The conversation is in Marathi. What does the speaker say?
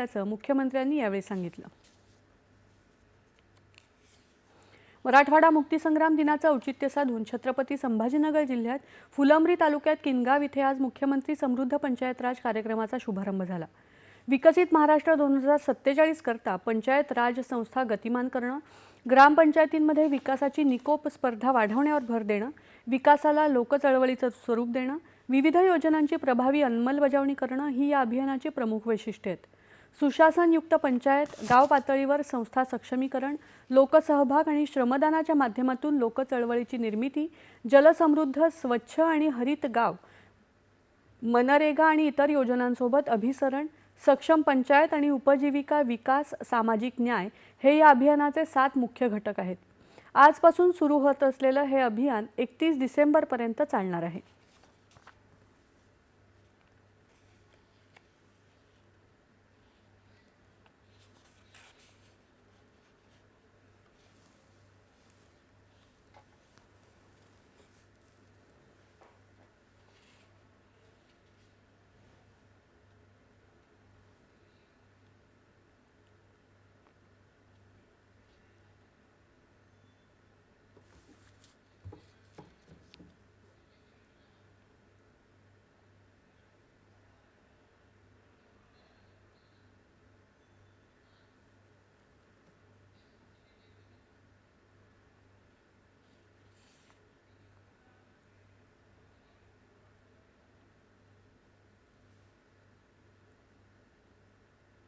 असल्याचं मुख्यमंत्र्यांनी यावेळी सांगितलं. मराठवाडा मुक्तीसंग्राम दिनाचं औचित्य साधून छत्रपती संभाजीनगर जिल्ह्यात फुलंब्री तालुक्यात किनगाव इथे आज मुख्यमंत्री समृद्ध पंचायत राज कार्यक्रमाचा शुभारंभ झाला. विकसित महाराष्ट्र दोन हजार सत्तेचाळीस करता पंचायत राज संस्था गतिमान करणं ग्रामपंचायतींमध्ये विकासाची निकोप स्पर्धा वाढवण्यावर भर देणं विकासाला लोकचळवळीचं स्वरूप देणं विविध योजनांची प्रभावी अंमलबजावणी करणं ही या अभियानाची प्रमुख वैशिष्ट्ये आहेत. सुशासनयुक्त पंचायत गाव पातळीवर संस्था सक्षमीकरण लोकसहभाग आणि श्रमदानाच्या माध्यमातून लोकचळवळीची निर्मिती जलसमृद्ध स्वच्छ आणि हरित गाव मनरेगा आणि इतर योजनांसोबत अभिसरण सक्षम पंचायत आणि उपजीविका विकास सामाजिक न्याय हे या अभियानाचे सात मुख्य घटक आहेत. आजपासून सुरू होत असलेलं हे अभियान एकतीस डिसेंबरपर्यंत चालणार आहे.